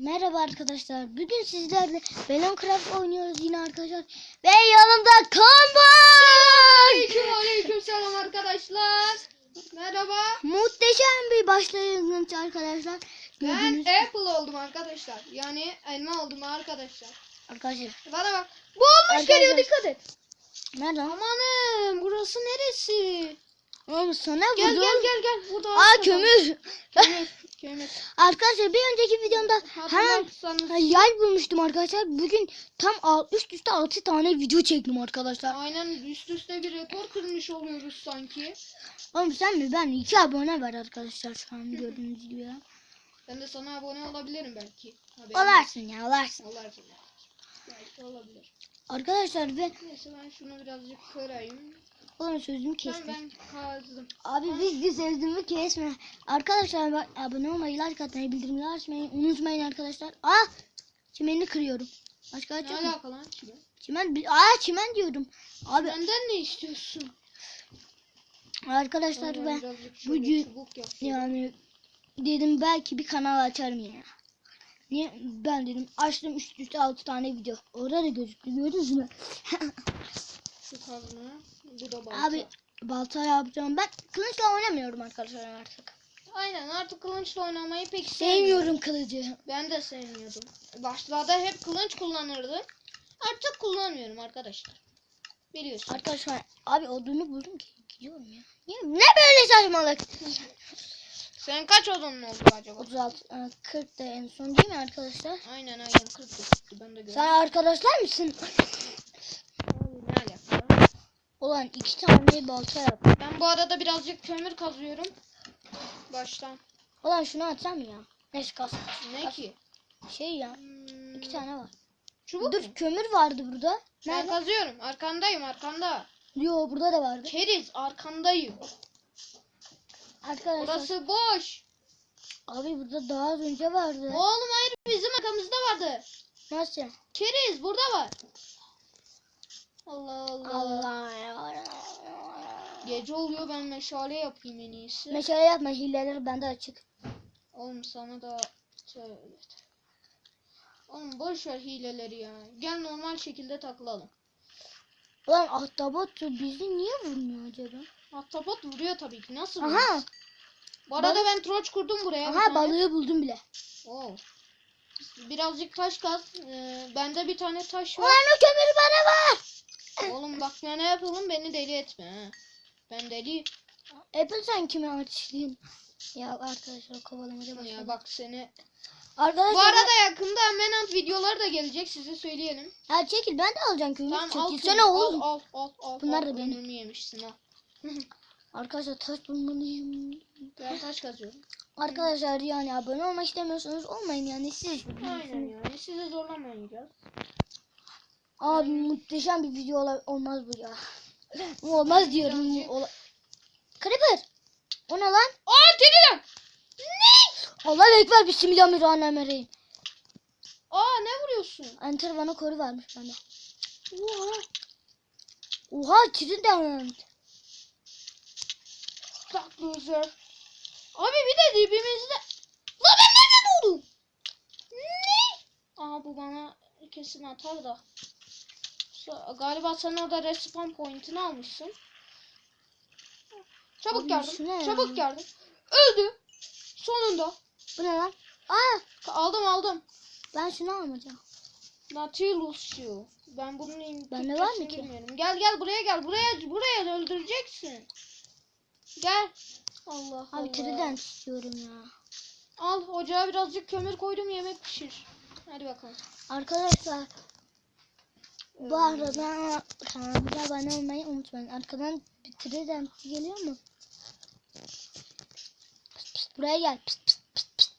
Merhaba arkadaşlar. Bugün sizlerle Minecraft oynuyoruz yine arkadaşlar. Ve yanımda Kaan var. Aleyküm aleyküm selam arkadaşlar. Merhaba. Muhteşem bir başlangıç arkadaşlar. Ben Gördüğünüz Apple oldum arkadaşlar. Yani elma oldum arkadaşlar. arkadaşlar. Bana bak. Bu olmuş Arkadaşlar- geliyor dikkat et. Nerede? Amanım burası neresi? Oğlum sana Gel vurdum. gel gel gel. Burada Aa kömür. Kömür. Arkadaşlar bir önceki videomda hemen yay bulmuştum arkadaşlar. Bugün tam üst üste 6 tane video çektim arkadaşlar. Aynen üst üste bir rekor kırmış oluyoruz sanki. Oğlum sen mi ben mi? 2 abone var arkadaşlar şu an gördüğünüz gibi ya. Ben de sana abone olabilirim belki. Haberin Olarsın ya olarsın. Olarsın. Belki olabilir. Arkadaşlar ve Neyse ben şunu birazcık kırayım. Oğlum sözümü Ben kestim. ben kazdım. Abi biz de sözümü kesme. Arkadaşlar bak, abone olmayı, like atmayı, bildirimleri açmayı unutmayın arkadaşlar. Aa! Çimenini kırıyorum. Başka Ne açıyor mu? alaka lan? Çimen, bi- aa çimen diyorum. Abi Benden ne istiyorsun? arkadaşlar Ben ben bugün yani dedim belki bir kanal açarım ya. Niye? Ben dedim açtım üst üste 6 tane video. Orada da gözüktü gördünüz mü? Şu kazma. Bu da balta. Abi balta yapacağım. Ben kılıçla oynamıyorum arkadaşlar artık. Aynen artık kılıçla oynamayı pek sevmiyorum. Sevmiyorum kılıcı. Ben de sevmiyordum. Başlarda hep kılıç kullanırdım. Artık kullanmıyorum arkadaşlar. Biliyorsun. Arkadaşlar abi odunu buldum ki gidiyorum ya. ya ne böyle saçmalık? Senin kaç odunun oldu acaba? 36 e, 40 da en son değil mi arkadaşlar? Aynen aynen 40 çıktı ben de gördüm. Sen arkadaşlar mısın? Ulan iki tane balta yap. Ben bu arada birazcık kömür kazıyorum. Baştan. Ulan şunu atsam ya. Neyse kas. Ne Kas. ki? Şey ya. Hmm, iki tane var. Çubuk Dur mu? kömür vardı burada. Ben Nerede? kazıyorum. Arkandayım arkanda. Yo burada da vardı. Keriz arkandayım. Arkadaşlar. Orası boş. Abi burada daha az önce vardı. Oğlum hayır bizim arkamızda vardı. Nasıl? Keriz burada var. Allah Allah. Allah ya. Gece oluyor ben meşale yapayım en iyisi. Meşale yapma hileleri bende açık. Oğlum sana da Tövbe. Oğlum boş ver hileleri ya. Gel normal şekilde takılalım. Ulan ahtapot bizi niye vurmuyor acaba? Ahtapot vuruyor tabii ki. Nasıl vuruyor? Aha. Bu arada ben troç kurdum buraya. Aha balığı buldum bile. Oo. Birazcık taş kaz. Ee, bende bir tane taş var. Ulan o kömürü bana ver. Oğlum bak ne yapalım beni deli etme ha. Ben deli. Apple sen kime ateşliyorsun? Ya arkadaşlar kovalamaya başladı. Ya bak seni. Arkadaşlar Bu arada yakında Menant videoları da gelecek size söyleyelim. ya çekil ben de alacağım kömür. Tamam al, şunu, oğlum. al al al al. Bunlar al. da benim. Ömrümü yemişsin ha. Arkadaşlar taş bulmalıyım. Ben taş kazıyorum. Arkadaşlar yani abone olmak istemiyorsanız olmayın yani siz. Aynen yani sizi zorlamayacağız. Abi muhteşem bir video olmaz bu ya. olmaz diyorum. Ola Creeper. O ne lan? Aa Teddy'den. Ne? Allah ekber bismillahirrahmanirrahim. Aa ne vuruyorsun? Enter bana koru varmış bende. Oha. Oha Trident. Tak loser. Abi bir de dibimizde. Lan ben nereden doğdum? Ne? Aa bu bana kesin atar da. Sa- Galiba sen orada respawn point'ini almışsın. Çabuk Abi şu ne ya? Çabuk yardım. Öldü. Sonunda. Bu ne lan? Aa Aldım aldım. ben şunu almayacağım. Nautilus şu. Ben bunun in- Bende var mı ki? bilmiyorum. Gel gel buraya gel. Buraya buraya öldüreceksin. Gel. Allah Allah. Abi Trident istiyorum ya. Al ocağa birazcık kömür koydum yemek pişir. Hadi bakalım. Arkadaşlar bu arada kanalımıza abone olmayı unutmayın. Arkadan bir Trident geliyor mu? Pıs pıs, buraya gel. Pıs pıs pıs pıs.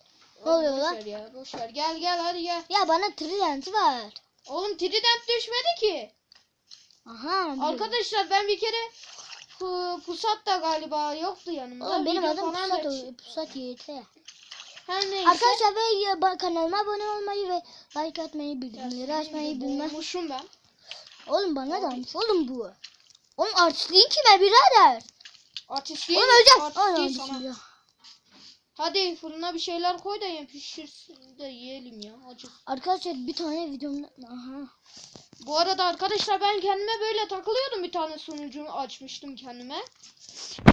Ne oluyor lan? ver ya boş ver. Gel gel hadi gel. Ya bana Trident ver. Oğlum trident düşmedi ki. Aha. Arkadaşlar ben bir kere pu- pusat da galiba yoktu yanımda. Oğlum benim Video adım Pusat, da- Pusat YT. Her neyse. Arkadaşlar ve kanalıma abone olmayı ve like atmayı, bildirimleri açmayı bilmem. Boğulmuşum ben. Oğlum bana da almış oğlum bu. Oğlum artistliğin kime birader? Artistliğin, Oğlum öleceğim. artistliğin sana. Hadi fırına bir şeyler koy da yem pişirsin de yiyelim ya. Acı. Arkadaşlar bir tane videomda aha. Bu arada arkadaşlar ben kendime böyle takılıyordum bir tane sunucu açmıştım kendime.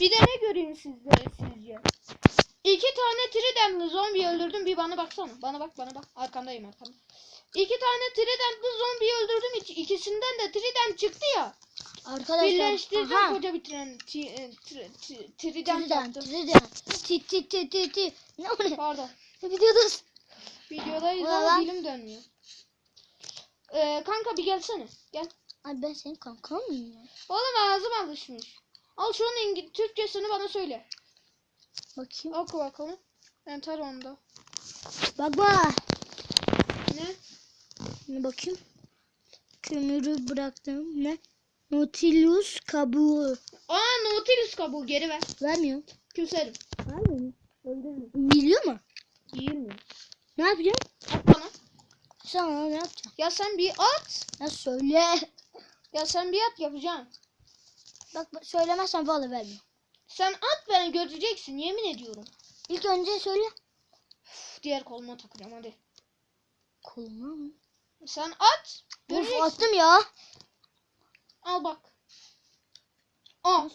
Bir de ne göreyim sizde sizce? İki tane tridentli zombi öldürdüm. Bir bana baksana. Bana bak bana bak. Arkandayım arkanda. İki tane tridentli zombi öldürdüm. İki- İkisinden de trident çıktı ya. Arkadaşlar Birleştirdim aha. koca bir tren, e, trident Trident, yaptım. trident. Ti ti ti ti ti. Ne o ne? Pardon. Videodayız. Videodayız Ulan ama dilim dönmüyor. Ee, kanka bir gelsene. Gel. Ay ben senin kankan mıyım ya? Oğlum ağzım alışmış. Al şunun İngi- Türkçesini bana söyle. Bakayım. Oku bakalım. Enter onda. Bak bak. Ne? Ne bakayım. Kömürü bıraktım. Ne? Nautilus kabuğu. Aa Nautilus kabuğu geri ver. Vermiyor. Küserim. Vermiyor mu? Biliyor mu? Giyilmiyor. Ne yapacağım? At bana. Sen ona ne yapacaksın? Ya sen bir at. Ya söyle. Ya sen bir at yapacağım. Bak söylemezsen vallahi vermiyor. Sen at ben göreceksin yemin ediyorum. İlk önce söyle. Üf, diğer koluma takacağım hadi. Koluma mı? Sen at. Of Göreceksin. attım ya. Al bak. Al.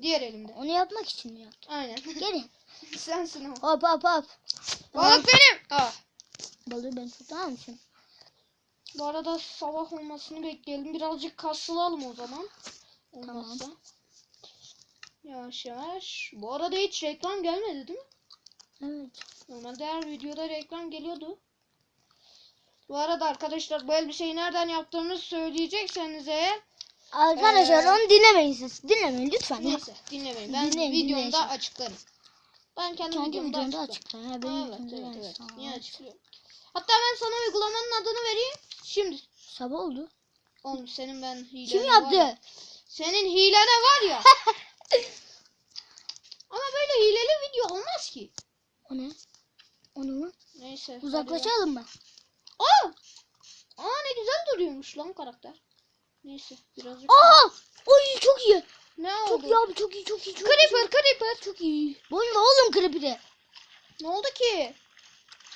Diğer elimde. Onu yapmak için mi yaptın? Aynen. Gelin. Sensin o. Hop hop hop. Balık benim. Ah. Balığı ben tutar mısın? Bu arada sabah olmasını bekleyelim. Birazcık kasılalım o zaman. Olmazsa. Yavaş yavaş. Bu arada hiç reklam gelmedi değil mi? Evet. Normalde her videoda reklam geliyordu. Bu arada arkadaşlar bu elbiseyi nereden yaptığımızı söyleyecekseniz eğer Arkadaşlar Ee, onu dinlemeyin siz. Dinlemeyin lütfen. neyse dinlemeyin. Ben Dinleyin, videomda dinleyin. açıklarım. Ben kendi, Kendi videomda, videomda açıklarım. açıkla. Ha, benim Evet evet evet. Niye açıklıyorum? Hatta ben sana uygulamanın adını vereyim. Şimdi Sabah oldu. Oğlum senin ben hilene Kim var ya. yaptı? Senin hilene var ya. Ama böyle hileli video olmaz ki. O ne? O ne lan? Neyse. Uzaklaşalım mı? Aa! Aa ne güzel duruyormuş lan karakter. Neyse birazcık. Aha! Oy çok iyi. Ne Çok oldu? iyi abi çok iyi çok iyi çok iyi. Creeper Creeper. Çok iyi. Boyunca oğlum Creeper'i. Ne oldu ki?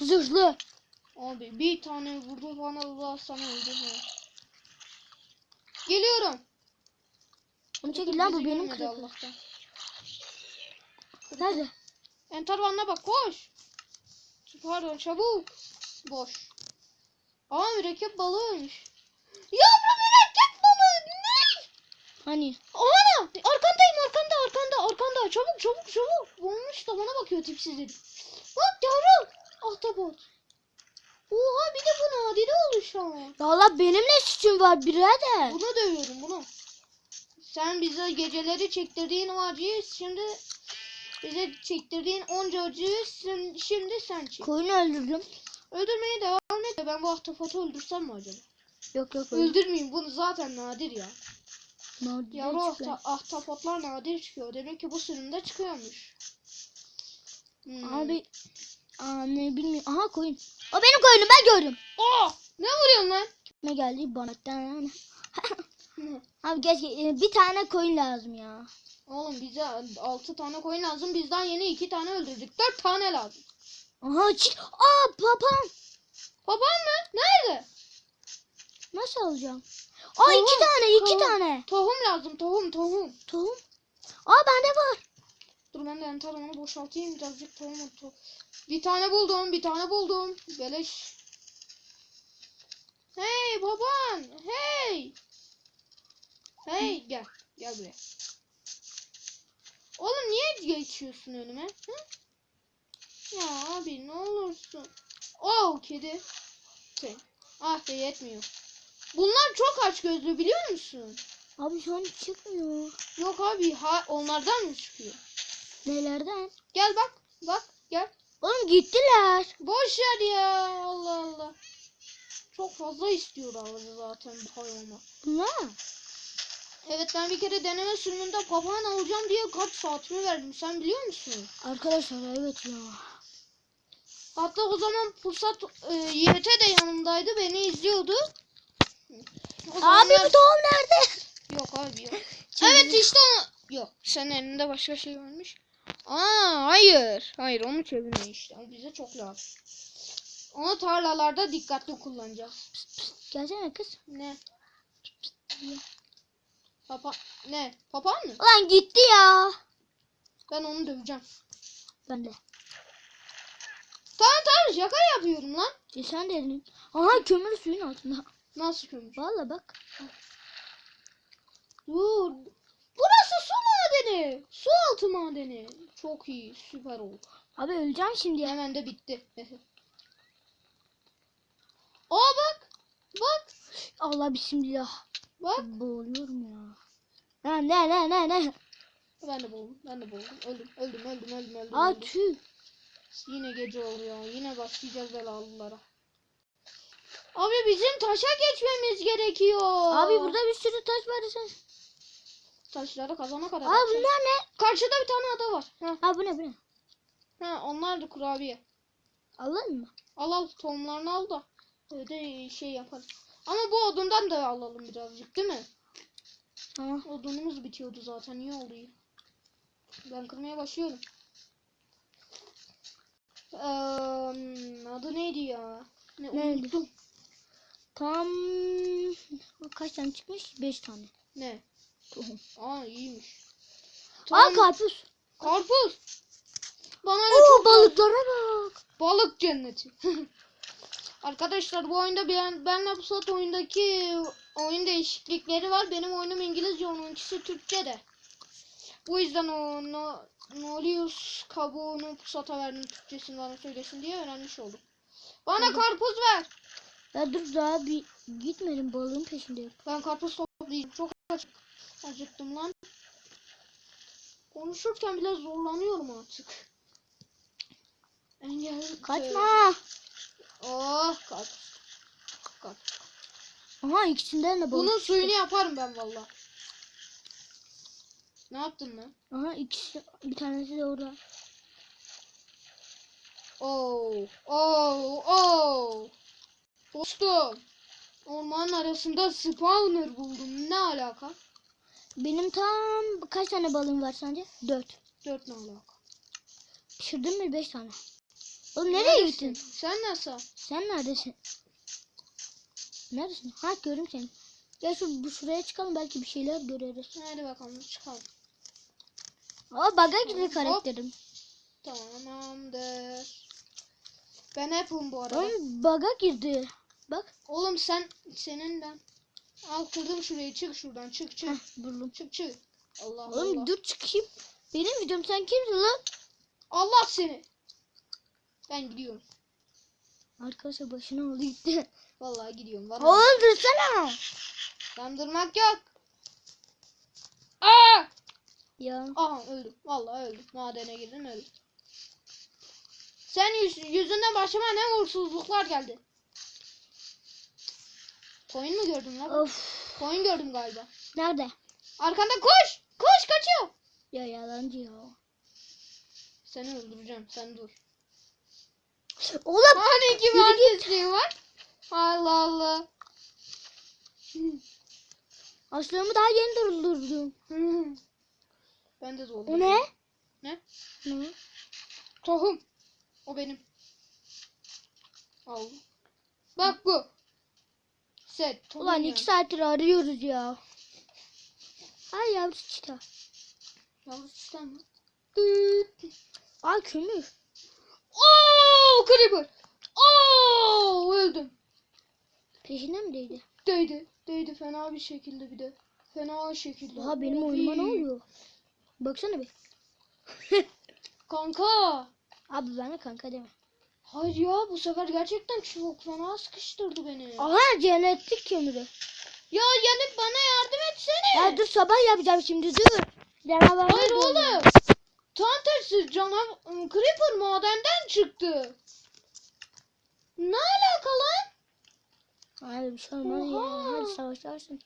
Zırhlı. Abi bir tane vurdu bana Allah sana öldü. Geliyorum. Onu çekil lan bu benim Creeper. Allah'tan. Nerede? Entervanına bak koş. Pardon çabuk. Boş. Aa mürekkep balığı ölmüş. Yavrum mürekkep balığı ne? Hani? Ana arkandayım arkanda arkanda arkanda çabuk çabuk çabuk. Bulmuş da bana bakıyor tipsiz herif. Bak yavrum. Ahtapot. Oha bir de bu nadide olmuş ama. Valla benim ne suçum var birader? Bunu dövüyorum bunu. Sen bize geceleri çektirdiğin o acıyı şimdi bize çektirdiğin onca acıyı şimdi sen çek. Koyunu öldürdüm. Öldürmeye devam. Ben bu ahtapotu öldürsem mi acaba? Yok yok. Öldürmeyeyim bunu zaten nadir ya. Nadir Yavru çıkıyor. ahta- ahtapotlar nadir çıkıyor. Demek ki bu sürümde çıkıyormuş. Hmm. Abi Aa ne bilmiyorum. Aha koyun. O benim koyunum ben gördüm. Aa! Ne vuruyorsun lan? Ne geldi bana? Abi keşke e, bir tane koyun lazım ya. Oğlum bize 6 tane koyun lazım. Bizden yeni 2 tane öldürdük. 4 tane lazım. Aha çit. Aa papağan. Baban mı? Nerede? Nasıl alacağım? Aa Tohum, iki tane iki tohum. tane. Tohum lazım. Tohum tohum. Tohum. Aa bende var. Dur ben de entarımını boşaltayım birazcık tohum to Bir tane buldum, bir tane buldum. Beleş. Hey baban, hey. Hey gel, gel buraya. Oğlum niye geçiyorsun önüme? Hı? Ya abi ne olursun. Oh kedi. Şey. Ah be yetmiyor. Bunlar çok aç gözlü biliyor musun? Abi şu an çıkmıyor. Yok abi ha onlardan mı çıkıyor? Nelerden? Gel bak, bak gel. Oğlum gittiler. Boş ver ya. Allah Allah. Çok fazla istiyorlar zaten bu hayvanlar. Bunlar. Evet ben bir kere deneme sürümünde papağan alacağım diye kaç saatimi verdim. Sen biliyor musun? Arkadaşlar evet ya. Hatta o zaman Pusat e, YT de yanımdaydı. Beni izliyordu. O Abi bu tohum nerede? Yok abi yok. Evet işte o. Yok. Senin elinde başka şey varmış. Aa hayır. Hayır onu çevirme işte. O bize çok lazım. Onu tarlalarda dikkatli kullanacağız. Gelsene kız. Ne? Papa ne? Papağan mı? Ulan gitti ya. Ben onu döveceğim. Ben de. Tamam tamam şaka yapıyorum lan. E sen dedin. Aha kömür suyun altında. Nasıl kömür? Valla bak. Dur. Burası su madeni. Su altı madeni. Çok iyi. Süper oldu. Abi öleceğim şimdi. Hemen de bitti. Aa bak. Bak. Allah bismillah. Bak. Boğuluyorum ya. Ne ne ne ne ne. Ben de boğuldum. Ben de boğuldum. Öldüm. Öldüm. Öldüm. Öldüm. Öldüm. Aa tüh. Yine gece oluyor. Yine başlayacağız belalılara. Abi bizim taşa geçmemiz gerekiyor. Abi burada bir sürü taş var sen. taşları kazana kadar. Yapacağız. bunlar ne? Karşıda bir tane ada var. Ha, Aa bu ne bu ne? ha onlar da kurabiye. Aldın mı? Al al tohumlarını al da. Öyle şey yaparız. Ama bu odundan da alalım birazcık değil mi? Tamam. Odunumuz bitiyordu zaten. İyi oldu. Ben kırmaya başlıyorum. Eee, adı neydi ya? Ne Neydi? unuttum. Tam kaç tane çıkmış? 5 tane. Ne? Tohum. Aa iyiymiş. Aa Tamam. karpuz. Karpuz. Bana Oo çok balıklara bak. balık cenneti. Arkadaşlar bu oyunda ben benle Pusat oyundaki oyun değişiklikleri var. Benim oyunum İngilizce, onunkisi Türkçe de. Bu yüzden o no, Nolius kabuğunu Pusat'a verdim Türkçesini bana söylesin diye öğrenmiş oldum. Bana karpuz ver. Ya dur daha bir gitmedim balığın peşindeyim. Ben karpuz toplayayım. Çok aç acıktım lan. Konuşurken bile zorlanıyorum artık. Engel Kaçma. Oh karpuz. Karpuz. Aha ikisinden de balık. Bunun suyunu yaparım ben valla. Ne yaptın lan? Aha ikisi bir tanesi de orada. Oo, oo, oo. Dostum. Ormanın arasında spawner buldum. Ne alaka? Benim tam kaç tane balığım var sence? 4. Dört ne alaka? Pişirdin mi 5 tane? Oğlum nereye Neredesin? gittin? Sen nasıl? Sen neredesin? Neredesin? Ha gördüm seni. Gel şu bu şuraya çıkalım belki bir şeyler görürüz. Hadi bakalım çıkalım. Aa baga Hop. karakterim. Tamamdır. Ben hepim bu arada. Oğlum baga girdi. Bak. Oğlum sen senin ben. Al kırdım şurayı çık şuradan çık çık. Heh buldum. Çık çık. Allah Oğlum Allah. dur çıkayım. Benim videom sen kimsin lan? Allah seni. Ben gidiyorum. Arkadaşlar başına oldu gitti. Vallahi gidiyorum. Vallahi. Oğlum dursana. Kandırmak yok. Aa! Ya. Aha öldüm. Vallahi öldüm. Madene girdim öldüm. Sen yüz, yüzünden başıma ne uğursuzluklar geldi. Koyun mu gördün lan? Of. Koyun gördüm galiba. Nerede? Arkanda koş. Koş kaçıyor. Ya yalancı ya. Seni öldüreceğim. Sen dur. Oğlum. Hani iki mühendisliği var? Allah Allah. Aslımı daha yeni durdurdum. Ben de O doldurdum. ne? Ne? Ne? Tohum. O benim. Al. Bak bu. Set. Tohum Ulan iki saattir arıyoruz ya. Ay yavru çita. Yalnız sistem mi? Aa kömür. Oo, creeper. Oo, öldüm. Peşine mi değdi? Değdi. Değdi fena bir şekilde bir de. Fena şekilde. Oha benim oyunuma ne oluyor? Baksana bir. Kanka. Abi bana kanka deme. Hayır ya bu sefer gerçekten çok fena sıkıştırdı beni. Aha cennetlik kömürü. Ya gelip bana yardım etsene. Ya dur sabah yapacağım şimdi dur. Canavar Hayır oğlum. Tam tersi canavar Creeper madenden çıktı. Ne alaka lan? Hayır bir şey olmaz ya. Hadi savaşarsın.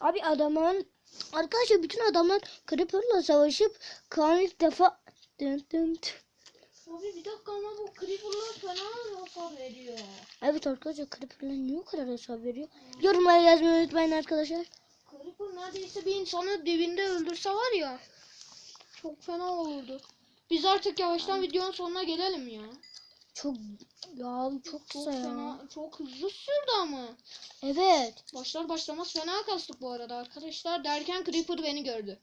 Abi adamın arkadaşlar bütün adamlar Creeper'la savaşıp Kaan ilk defa dın dın dın. Abi bir dakika ama bu Creeper'lar fena hasar veriyor. Evet arkadaşlar Creeper'la niye o kadar hasar veriyor? Yorumlara yazmayı unutmayın arkadaşlar. Creeper neredeyse bir insanı dibinde öldürse var ya. Çok fena olurdu. Biz artık yavaştan videonun sonuna gelelim ya. Çok ya çok Çok kısa ya. fena, çok hızlı sürdü ama. Evet. Başlar başlamaz fena kastık bu arada arkadaşlar. Derken Creeper beni gördü.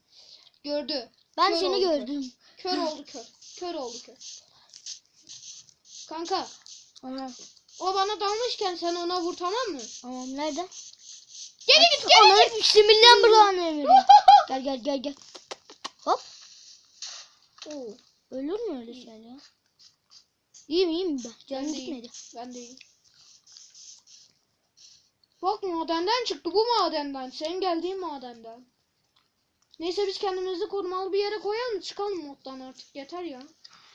Gördü. Ben Kör seni oldu. gördüm. Kör oldu kör. Kör oldu kör. Kanka Aha. o bana dalmışken sen ona vur tamam mı? Tamam nerede? Geri git geri Ana git. bismillah bulanı emri. Gel gel gel gel. Hop. Oo, Ölür mü öyle şey ya? İyiyim iyiyim ben. Canım ben de iyiyim. gitmedi. Ben de iyiyim. Bak madenden çıktı bu madenden. Senin geldiğin madenden. Neyse biz kendimizi korumalı bir yere koyalım çıkalım moddan artık yeter ya.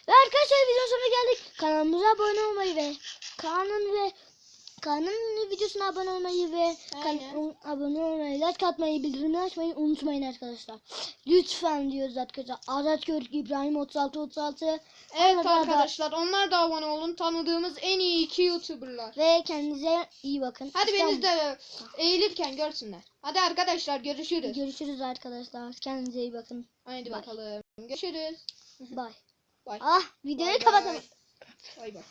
Ve arkadaşlar video sonuna geldik. Kanalımıza abone olmayı ve Kaan'ın ve Kaan'ın videosuna abone olmayı ve Aynen. kan- abone olmayı, like atmayı, bildirimleri açmayı unutmayın arkadaşlar. Lütfen diyoruz arkadaşlar. Azat Görük İbrahim 36 36 Evet Onlar da- arkadaşlar onlar da abone olun. Tanıdığımız en iyi iki YouTuber'lar. ve kendinize iyi bakın. Hadi İstanbul- beni de eğilirken görsünler. Hadi arkadaşlar görüşürüz. Görüşürüz arkadaşlar. Kendinize iyi bakın. Haydi Bye. bakalım. Görüşürüz. Bye. Bye. Ah videoyu kapatalım. Bay bay.